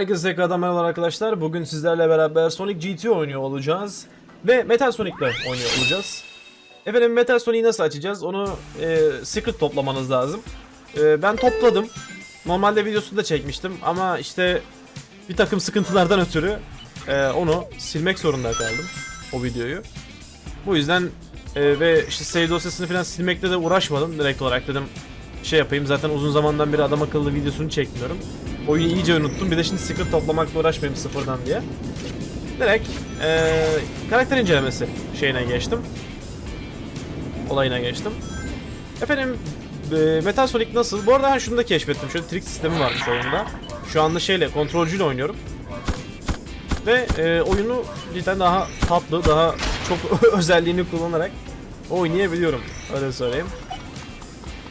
Herkese tekrardan merhabalar arkadaşlar. Bugün sizlerle beraber Sonic GT oynuyor olacağız. Ve Metal Sonic'le oynuyor olacağız. Efendim Metal Sonic'i nasıl açacağız? Onu e, secret toplamanız lazım. E, ben topladım. Normalde videosunu da çekmiştim ama işte bir takım sıkıntılardan ötürü e, onu silmek zorunda kaldım. O videoyu. Bu yüzden e, ve işte save dosyasını falan silmekle de uğraşmadım. Direkt olarak dedim şey yapayım. Zaten uzun zamandan beri adam akıllı videosunu çekmiyorum. Oyunu iyice unuttum. Bir de şimdi secret toplamakla uğraşmayayım sıfırdan diye. Direkt eee, karakter incelemesi şeyine geçtim. Olayına geçtim. Efendim eee, Metal Sonic nasıl? Bu arada ben şunu da keşfettim. Şöyle trik sistemi varmış oyunda. Şu anda şeyle kontrolcüyle oynuyorum. Ve eee, oyunu cidden daha tatlı, daha çok özelliğini kullanarak oynayabiliyorum. Öyle söyleyeyim.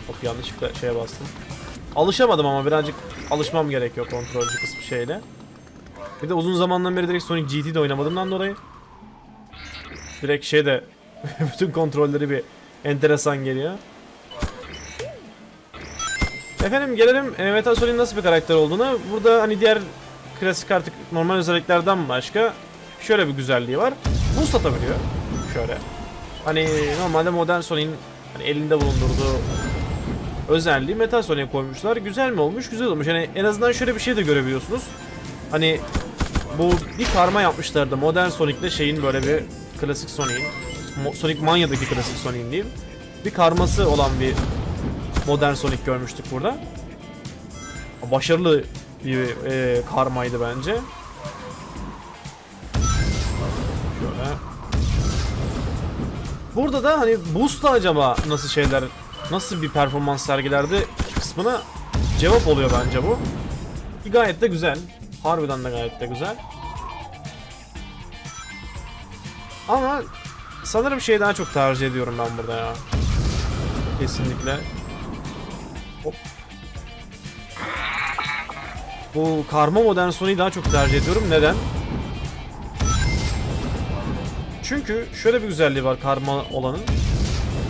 Hop yanlışlıkla şeye bastım. Alışamadım ama birazcık alışmam gerekiyor kontrolcü kısmı şeyle. Bir de uzun zamandan beri direkt Sonic GT'de oynamadığımdan dolayı direkt şeyde bütün kontrolleri bir enteresan geliyor. Efendim gelelim e, Metal Sonic'in nasıl bir karakter olduğunu. Burada hani diğer klasik artık normal özelliklerden başka şöyle bir güzelliği var. Boost atabiliyor. Şöyle. Hani normalde modern Sonic'in hani elinde bulundurduğu özelliği Metal Sonic'e koymuşlar. Güzel mi olmuş? Güzel olmuş. Hani en azından şöyle bir şey de görebiliyorsunuz. Hani bu bir karma yapmışlardı modern Sonic'le şeyin böyle bir klasik Sonic'in Sonic Mania'daki klasik Sonic'in diyeyim. Bir karması olan bir modern Sonic görmüştük burada. Başarılı bir e, karmaydı bence. Şöyle. Burada da hani Boost'la acaba nasıl şeyler, nasıl bir performans sergilerdi kısmına cevap oluyor bence bu. Gayet de güzel. Harbiden de gayet de güzel. Ama sanırım şeyi daha çok tercih ediyorum ben burada ya. Kesinlikle. Hop. Bu karma modern Sonic'i daha çok tercih ediyorum. Neden? Çünkü şöyle bir güzelliği var karma olanın.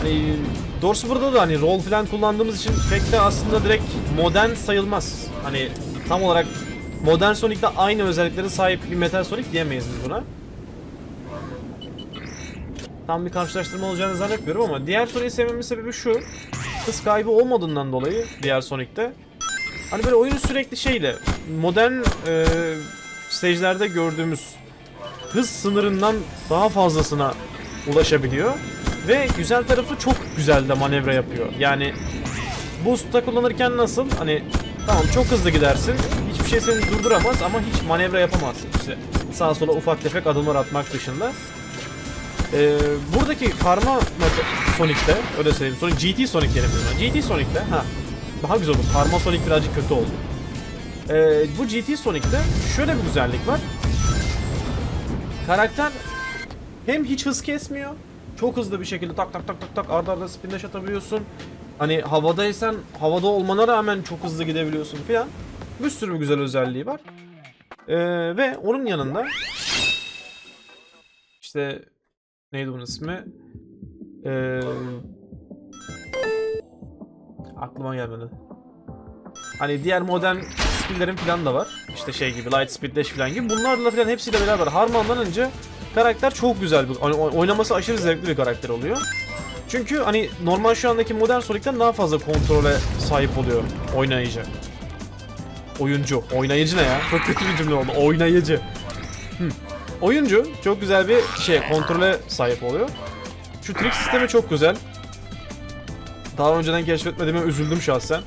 Hani doğrusu burada da hani rol falan kullandığımız için pek de aslında direkt modern sayılmaz. Hani tam olarak modern Sonic'te aynı özelliklere sahip bir Metal Sonic diyemeyiz biz buna. Tam bir karşılaştırma olacağını zannetmiyorum ama diğer Sonic'i sevmemin sebebi şu. Hız kaybı olmadığından dolayı diğer Sonic'te. Hani böyle oyunu sürekli şeyle modern e, stage'lerde gördüğümüz hız sınırından daha fazlasına ulaşabiliyor. Ve güzel tarafı çok güzel de manevra yapıyor. Yani boost'ta kullanırken nasıl? Hani tamam çok hızlı gidersin. Hiçbir şey seni durduramaz ama hiç manevra yapamazsın. İşte sağa sola ufak tefek adımlar atmak dışında. Ee, buradaki karma Sonic'te öyle söyleyeyim. Sonic GT Sonic diyelim buna. GT Sonic'te ha daha güzel oldu. Karma Sonic birazcık kötü oldu. Ee, bu GT Sonic'te şöyle bir güzellik var. Karakter hem hiç hız kesmiyor. Çok hızlı bir şekilde tak tak tak tak tak arda arda spin dash atabiliyorsun. Hani havadaysan havada olmana rağmen çok hızlı gidebiliyorsun filan. Bir sürü bir güzel özelliği var. Ee, ve onun yanında işte neydi bunun ismi? Ee, aklıma gelmedi. Hani diğer modern skill'lerin falan da var. İşte şey gibi light speed dash falan gibi. Bunlarla falan hepsiyle beraber harmanlanınca karakter çok güzel. bir- Hani oy- oynaması aşırı zevkli bir karakter oluyor. Çünkü hani normal şu andaki modern Sonic'ten daha fazla kontrole sahip oluyor oynayıcı. Oyuncu. Oynayıcı ne ya? Çok kötü bir cümle oldu. Oynayıcı. Hı. Oyuncu çok güzel bir şey kontrole sahip oluyor. Şu trik sistemi çok güzel. Daha önceden keşfetmediğime üzüldüm şahsen.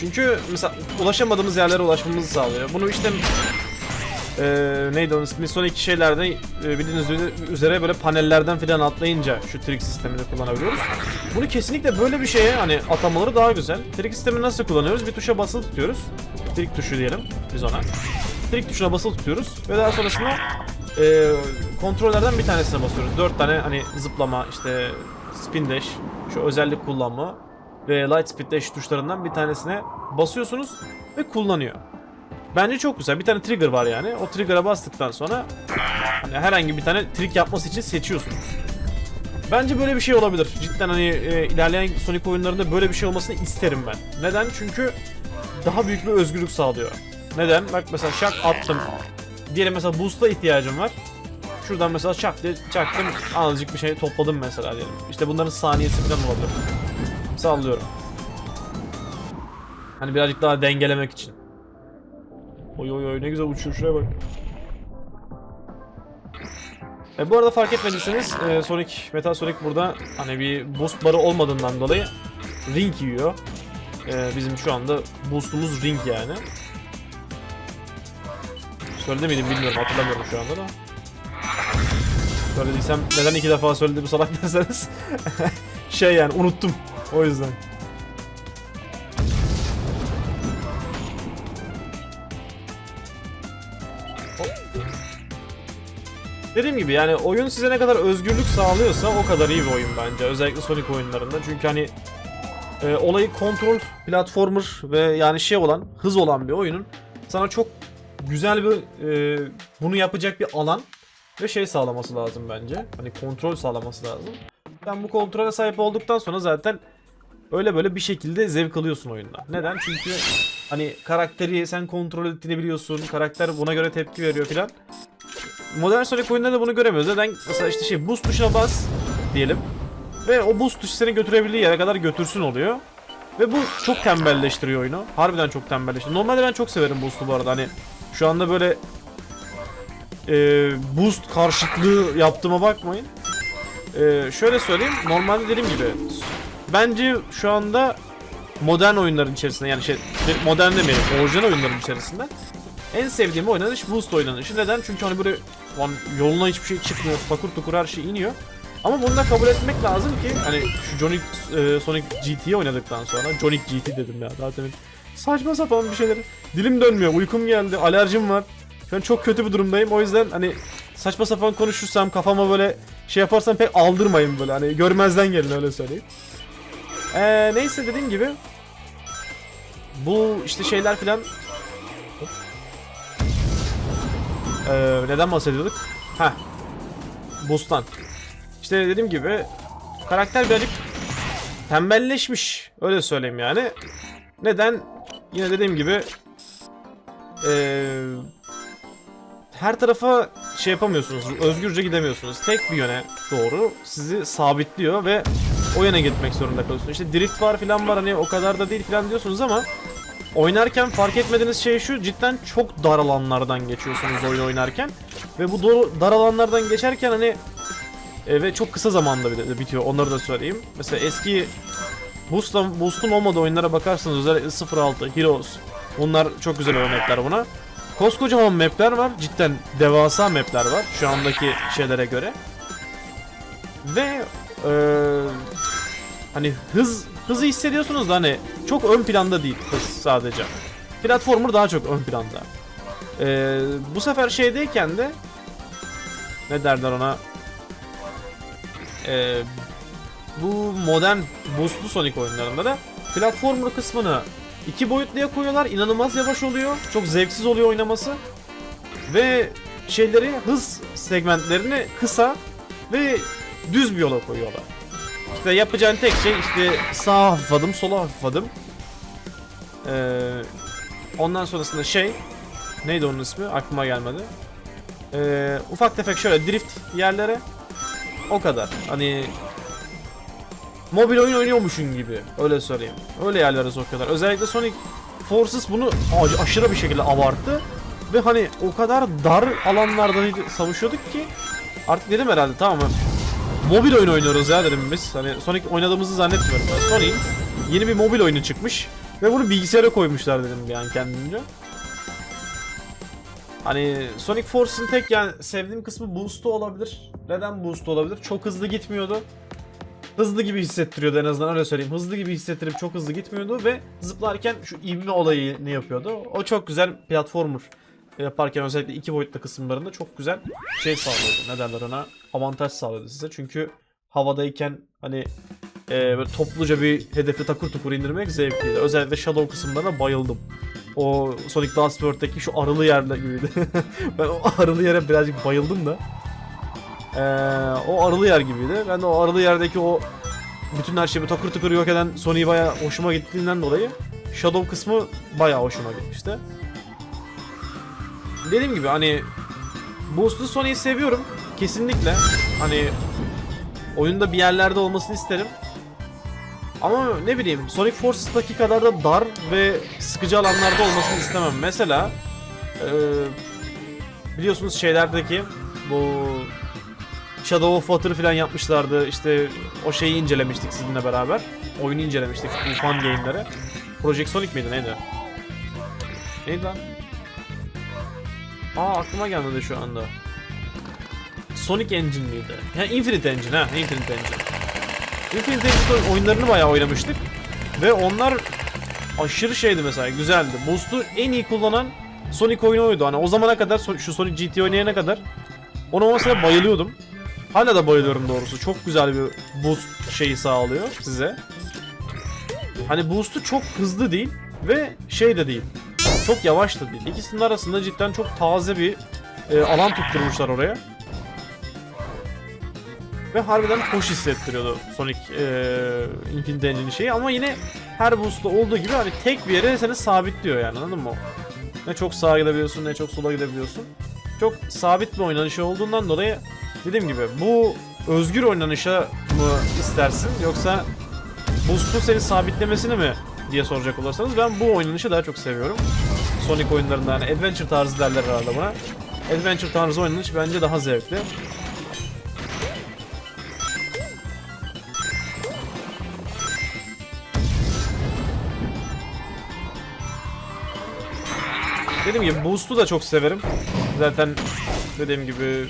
Çünkü mesela ulaşamadığımız yerlere ulaşmamızı sağlıyor. Bunu işte eee neydi onun ismi? Son iki şeylerde e, bildiğiniz üzere böyle panellerden filan atlayınca şu trik sistemini kullanabiliyoruz. Bunu kesinlikle böyle bir şeye hani atamaları daha güzel. Trik sistemi nasıl kullanıyoruz? Bir tuşa basılı tutuyoruz. Trik tuşu diyelim biz ona. Trik tuşuna basılı tutuyoruz ve daha sonrasında eee kontrollerden bir tanesine basıyoruz. Dört tane hani zıplama, işte spin dash, şu özellik kullanma ve light speed dash tuşlarından bir tanesine basıyorsunuz ve kullanıyor. Bence çok güzel. Bir tane trigger var yani. O trigger'a bastıktan sonra hani herhangi bir tane trik yapması için seçiyorsunuz. Bence böyle bir şey olabilir. Cidden hani e, ilerleyen Sonic oyunlarında böyle bir şey olmasını isterim ben. Neden? Çünkü daha büyük bir özgürlük sağlıyor. Neden? Bak mesela şak attım. Diyelim mesela boost'a ihtiyacım var. Şuradan mesela şak diye çaktım. Azıcık bir şey topladım mesela diyelim. İşte bunların saniyesi falan olabilir. Sallıyorum. Hani birazcık daha dengelemek için. Oy oy oy ne güzel uçuyor şuraya bak. E, bu arada fark etmediyseniz e, Sonic, Metal Sonic burada hani bir boost barı olmadığından dolayı ring yiyor. E, bizim şu anda boostumuz ring yani. Söyledi miydim bilmiyorum hatırlamıyorum şu anda da. Söylediysem neden iki defa söyledi bu salak derseniz. şey yani unuttum. O yüzden. Dediğim gibi yani oyun size ne kadar özgürlük sağlıyorsa o kadar iyi bir oyun bence. Özellikle Sonic oyunlarında. Çünkü hani e, olayı kontrol, platformer ve yani şey olan, hız olan bir oyunun sana çok güzel bir e, bunu yapacak bir alan ve şey sağlaması lazım bence. Hani kontrol sağlaması lazım. Sen bu kontrole sahip olduktan sonra zaten öyle böyle bir şekilde zevk alıyorsun oyunda. Neden? Çünkü hani karakteri sen kontrol ettiğini biliyorsun. Karakter buna göre tepki veriyor filan. Modern Sonic oyunlarında bunu göremiyoruz. Neden? Mesela işte şey boost tuşuna bas diyelim. Ve o boost tuşu seni götürebildiği yere kadar götürsün oluyor. Ve bu çok tembelleştiriyor oyunu. Harbiden çok tembelleştiriyor. Normalde ben çok severim boost'u bu arada. Hani şu anda böyle e, boost karşıtlığı yaptığıma bakmayın. E, şöyle söyleyeyim. Normalde dediğim gibi bence şu anda modern oyunların içerisinde yani şey modern demeyelim orijinal oyunların içerisinde en sevdiğim oynanış boost oynanışı. Neden? Çünkü hani böyle lan yoluna hiçbir şey çıkmıyor. Pakur tukur her şey iniyor. Ama bunu da kabul etmek lazım ki hani şu Sonic, e, Sonic GT'yi oynadıktan sonra Sonic GT dedim ya zaten saçma sapan bir şeyler. Dilim dönmüyor, uykum geldi, alerjim var. Şu an çok kötü bir durumdayım. O yüzden hani saçma sapan konuşursam kafama böyle şey yaparsam pek aldırmayın böyle. Hani görmezden gelin öyle söyleyeyim. Ee, neyse dediğim gibi bu işte şeyler filan Ee, neden bahsediyorduk? Heh. Boost'tan. İşte dediğim gibi karakter birazcık tembelleşmiş. Öyle söyleyeyim yani. Neden? Yine dediğim gibi ee, her tarafa şey yapamıyorsunuz. Özgürce gidemiyorsunuz. Tek bir yöne doğru sizi sabitliyor ve o yöne gitmek zorunda kalıyorsunuz. İşte drift var filan var hani o kadar da değil filan diyorsunuz ama oynarken fark etmediğiniz şey şu cidden çok dar alanlardan geçiyorsunuz oyun oynarken ve bu dar alanlardan geçerken hani e, ve çok kısa zamanda bitiyor onları da söyleyeyim. Mesela eski Boost'la, Boost'un olmadığı oyunlara bakarsanız özellikle 06, Heroes bunlar çok güzel örnekler buna. Koskocaman mapler var. Cidden devasa mapler var şu andaki şeylere göre. Ve e, hani hız hızı hissediyorsunuz da hani çok ön planda değil hız sadece. Platformer daha çok ön planda. E, bu sefer şeydeyken de ne derler ona e, bu modern boostlu Sonic oyunlarında da platformer kısmını iki boyutluya koyuyorlar. İnanılmaz yavaş oluyor. Çok zevksiz oluyor oynaması. Ve şeyleri hız segmentlerini kısa ve düz bir yola koyuyorlar. İşte yapacağın tek şey işte sağa hafif adım, sola hafif adım. Ee, ondan sonrasında şey neydi onun ismi aklıma gelmedi. Ee, ufak tefek şöyle drift yerlere o kadar. Hani mobil oyun oynuyormuşsun gibi. Öyle söyleyeyim. Öyle yerlere sokuyorlar. Özellikle Sonic Forces bunu aşırı bir şekilde abarttı. Ve hani o kadar dar alanlarda savaşıyorduk ki artık dedim herhalde tamam mı? Mobil oyun oynuyoruz ya dedim biz. Hani Sonic oynadığımızı zannetmiyorum. Yani Sonic'in yeni bir mobil oyunu çıkmış ve bunu bilgisayara koymuşlar dedim yani kendimce. Hani Sonic Force'ın tek yani sevdiğim kısmı boost'u olabilir. Neden boost olabilir? Çok hızlı gitmiyordu. Hızlı gibi hissettiriyordu en azından öyle söyleyeyim. Hızlı gibi hissettirip çok hızlı gitmiyordu ve zıplarken şu ivme olayını yapıyordu. O çok güzel platformer yaparken özellikle iki boyutlu kısımlarında çok güzel şey sağlıyordu. Ne derler ona? Avantaj sağlıyordu size. Çünkü havadayken hani e, böyle topluca bir hedefi takır tukur indirmek zevkliydi. Özellikle Shadow kısımlarına bayıldım. O Sonic Last World'deki şu arılı yerler gibiydi. ben o arılı yere birazcık bayıldım da. Ee, o arılı yer gibiydi. Ben de o arılı yerdeki o bütün her şeyi takır tıkır yok eden Sony'yi bayağı hoşuma gittiğinden dolayı Shadow kısmı bayağı hoşuma gitmişti. Dediğim gibi hani Boost'lu Sonic'i seviyorum. Kesinlikle. Hani oyunda bir yerlerde olmasını isterim. Ama ne bileyim Sonic Forces'taki kadar da dar ve sıkıcı alanlarda olmasını istemem. Mesela eee, biliyorsunuz şeylerdeki bu Shadow of Water falan yapmışlardı. İşte o şeyi incelemiştik sizinle beraber. Oyunu incelemiştik bu fan game'leri. Project Sonic miydi neydi? Neydi lan? Aa aklıma gelmedi şu anda. Sonic Engine miydi? Ha Infinite Engine ha Infinite Engine. Infinite Engine oyunlarını bayağı oynamıştık. Ve onlar aşırı şeydi mesela güzeldi. Boost'u en iyi kullanan Sonic oyunu oydu. Hani o zamana kadar şu Sonic GT oynayana kadar ona mesela bayılıyordum. Hala da bayılıyorum doğrusu. Çok güzel bir boost şeyi sağlıyor size. Hani boost'u çok hızlı değil ve şey de değil. Çok yavaş da değil. İkisinin arasında cidden çok taze bir e, alan tutturmuşlar oraya. Ve harbiden hoş hissettiriyordu Sonic e, Infinite Engine'in şeyi ama yine her boost'ta olduğu gibi hani tek bir yere seni sabitliyor yani anladın mı? Ne çok sağa gidebiliyorsun ne çok sola gidebiliyorsun. Çok sabit bir oynanışı olduğundan dolayı dediğim gibi bu özgür oynanışa mı istersin yoksa boost'un seni sabitlemesini mi diye soracak olursanız ben bu oynanışı daha çok seviyorum. Sonic oyunlarında hani adventure tarzı derler herhalde buna. Adventure tarzı oynanış bence daha zevkli. Dediğim gibi Boost'u da çok severim. Zaten dediğim gibi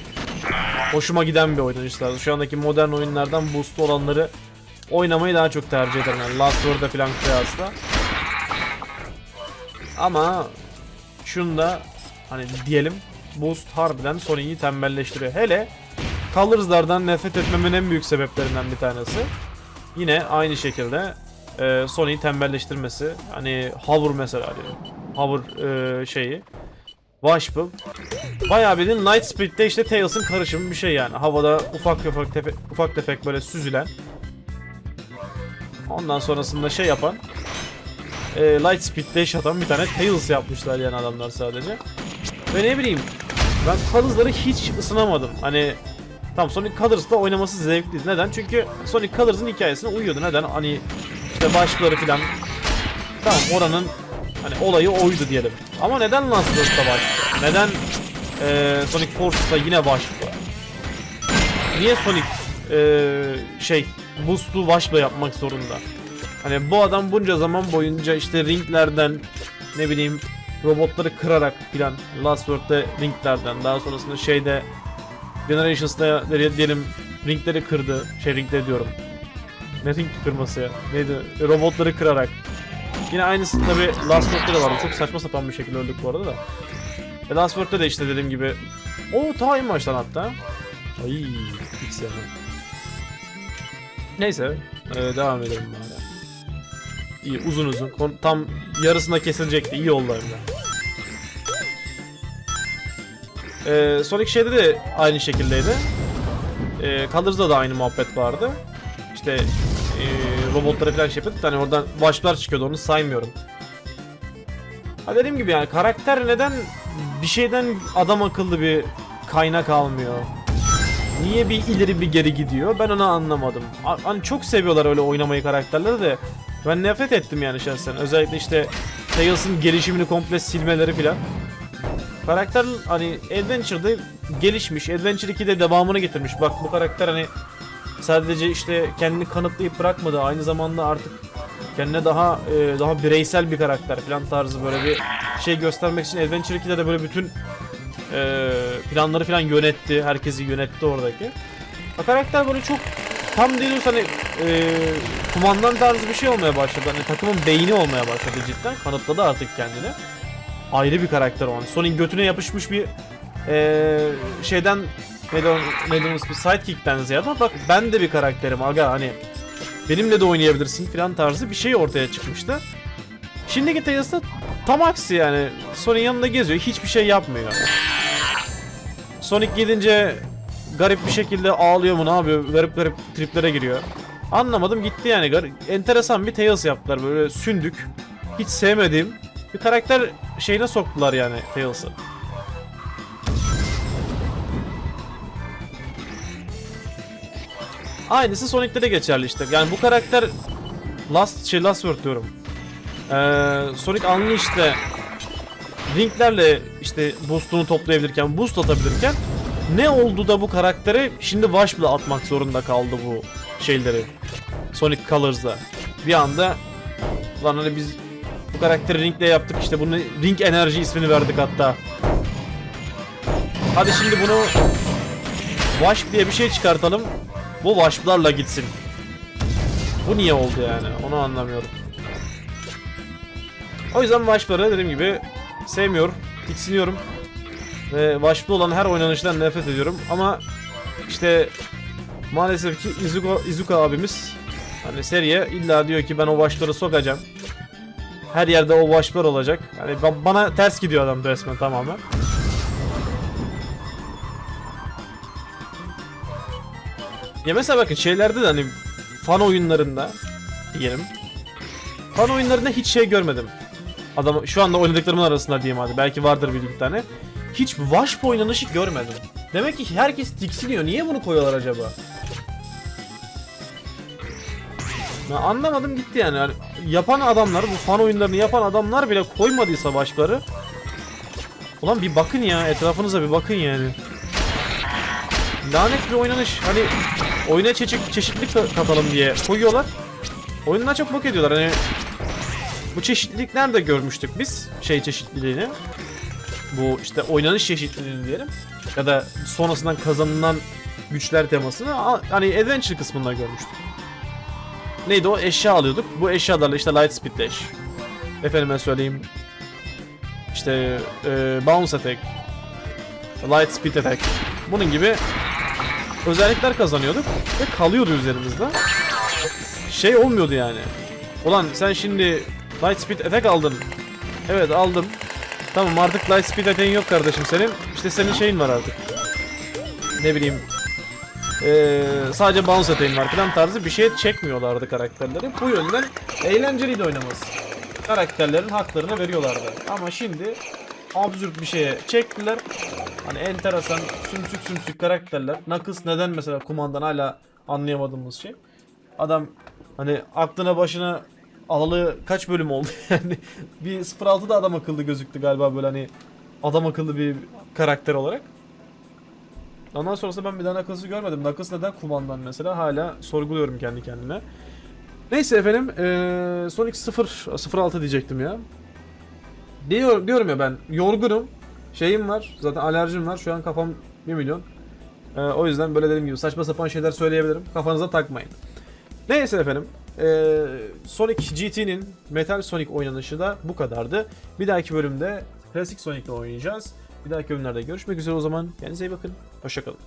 hoşuma giden bir oynanış tarzı. Şu andaki modern oyunlardan Boost'lu olanları oynamayı daha çok tercih ederim. Yani Last Word'a falan kıyasla. Ama şunu da hani diyelim Boost harbiden Sonic'i tembelleştiriyor. Hele Colors'lardan nefret etmemin en büyük sebeplerinden bir tanesi. Yine aynı şekilde e, Sonic'i tembelleştirmesi. Hani Hover mesela diyor. Hover e, şeyi. Washable. Bayağı bildiğin Light Speed'de işte Tails'ın karışımı bir şey yani. Havada ufak ufak tefe, ufak tefek böyle süzülen. Ondan sonrasında şey yapan e, Light Speed Dash atan bir tane Tails yapmışlar yani adamlar sadece. Ve ne bileyim ben Colors'ları hiç ısınamadım. Hani Tamam Sonic Colors'da oynaması zevkliydi. Neden? Çünkü Sonic Colors'ın hikayesine uyuyordu. Neden? Hani işte başları filan Tamam oranın hani olayı oydu diyelim. Ama neden Last Burst'ta başlıyor? Neden eee Sonic Force'da yine başlıyor? Niye Sonic eee şey Boost'u başla yapmak zorunda? Hani bu adam bunca zaman boyunca işte ringlerden ne bileyim robotları kırarak filan Last Word'da ringlerden daha sonrasında şeyde Generations'da diyelim ringleri kırdı. Şey ringleri diyorum. Ne ring kırması ya? Neydi? Robotları kırarak. Yine aynısı tabi Last Word'da da vardı. Çok saçma sapan bir şekilde öldük bu arada da. E Last Word'da da işte dediğim gibi. O ta en baştan hatta. Ay hiç. Neyse. e, devam edelim bari. İyi uzun uzun. Kon- Tam yarısına kesilecekti. İyi oldu hem de. Ee, Sonic şeyde de aynı şekildeydi. Ee, Colors'da da aynı muhabbet vardı. İşte e, robotlara falan şey yapıyorduk. Hani oradan başlar çıkıyordu onu saymıyorum. Ha dediğim gibi yani karakter neden bir şeyden adam akıllı bir kaynak almıyor? Niye bir ileri bir geri gidiyor? Ben onu anlamadım. Hani çok seviyorlar öyle oynamayı karakterleri de. Ben nefret ettim yani şahsen. Özellikle işte Tails'ın gelişimini komple silmeleri filan. Karakter hani Adventure'da gelişmiş. Adventure 2'de devamını getirmiş. Bak bu karakter hani sadece işte kendini kanıtlayıp bırakmadı. Aynı zamanda artık kendine daha e, daha bireysel bir karakter falan tarzı böyle bir şey göstermek için Adventure 2'de de böyle bütün e, planları falan yönetti. Herkesi yönetti oradaki. O karakter böyle çok tam diyoruz hani e, kumandan tarzı bir şey olmaya başladı. Hani takımın beyni olmaya başladı cidden. Kanıtladı artık kendini ayrı bir karakter o an. Sonic götüne yapışmış bir eee şeyden neydi onun ismi? sidekick'ten ziyade bak ben de bir karakterim aga hani benimle de oynayabilirsin filan tarzı bir şey ortaya çıkmıştı. Şimdiki Tails'da tam aksi yani Sonic yanında geziyor hiçbir şey yapmıyor. Sonic gidince garip bir şekilde ağlıyor mu ne yapıyor? Garip garip triplere giriyor. Anlamadım gitti yani. Garip, enteresan bir Tails yaptılar böyle sündük. Hiç sevmediğim bir karakter şeyine soktular yani Tails'ı. Aynısı Sonic'te de geçerli işte. Yani bu karakter Last şey Last Word diyorum. Ee, Sonic Unleashed'de ringlerle işte boostunu toplayabilirken, boost atabilirken ne oldu da bu karaktere şimdi Washb'la atmak zorunda kaldı bu şeyleri. Sonic Colors'da. Bir anda lan hani biz bu karakteri ringle yaptık işte bunu ring enerji ismini verdik hatta. Hadi şimdi bunu Wasp diye bir şey çıkartalım. Bu Wasp'larla gitsin. Bu niye oldu yani? Onu anlamıyorum. O yüzden Wasp'ları dediğim gibi sevmiyorum, tiksiniyorum. Ve Wasp'lı olan her oynanıştan nefret ediyorum. Ama işte maalesef ki Izuka, Izuka abimiz hani seriye illa diyor ki ben o Wasp'ları sokacağım. Her yerde o Wasp'lar olacak. Yani ba- bana ters gidiyor adam resmen tamamen. Ya mesela bakın şeylerde de hani fan oyunlarında diyelim. Fan oyunlarında hiç şey görmedim. Adam şu anda oynadıklarımın arasında diyeyim hadi. Belki vardır bir iki tane. Hiç Wasp oynanışı görmedim. Demek ki herkes tiksiniyor. Niye bunu koyuyorlar acaba? Ya anlamadım gitti yani. yani. Yapan adamlar, bu fan oyunlarını yapan adamlar bile koymadıysa Wasp'ları. Ulan bir bakın ya, etrafınıza bir bakın yani. Lanet bir oynanış. Hani oyuna çeşit, çeşitlilik ka- katalım diye koyuyorlar. Oyundan çok bok ediyorlar. Hani bu çeşitlilik nerede görmüştük biz? Şey çeşitliliğini. Bu işte oynanış çeşitliliğini diyelim. Ya da sonrasından kazanılan güçler temasını hani adventure kısmında görmüştük. Neydi o? Eşya alıyorduk. Bu eşyalarla işte light speed dash. Efendime söyleyeyim. İşte e, bounce attack. Light speed attack. Bunun gibi özellikler kazanıyorduk ve kalıyordu üzerimizde. Şey olmuyordu yani. Ulan sen şimdi Light Speed Attack aldın. Evet aldım. Tamam artık Light Speed Attack'in yok kardeşim senin. İşte senin şeyin var artık. Ne bileyim. Ee, sadece bounce attack'in var falan tarzı bir şey çekmiyorlardı karakterleri. Bu yönden eğlenceliydi oynaması. Karakterlerin haklarını veriyorlardı. Ama şimdi absürt bir şeye çektiler. Hani enteresan sümsük sümsük karakterler. Knuckles neden mesela kumandan hala anlayamadığımız şey. Adam hani aklına başına alalı kaç bölüm oldu yani. Bir 06'da adam akıllı gözüktü galiba böyle hani adam akıllı bir karakter olarak. Ondan sonrasında ben bir daha Knuckles'ı görmedim. Knuckles neden kumandan mesela hala sorguluyorum kendi kendime. Neyse efendim eee Sonic 0 06 diyecektim ya. Diyor, diyorum ya ben yorgunum. Şeyim var. Zaten alerjim var. Şu an kafam 1 milyon. Ee, o yüzden böyle dediğim gibi saçma sapan şeyler söyleyebilirim. Kafanıza takmayın. Neyse efendim. Ee, Sonic GT'nin Metal Sonic oynanışı da bu kadardı. Bir dahaki bölümde Klasik Sonic'le oynayacağız. Bir dahaki bölümlerde görüşmek üzere o zaman. Kendinize iyi bakın. Hoşçakalın.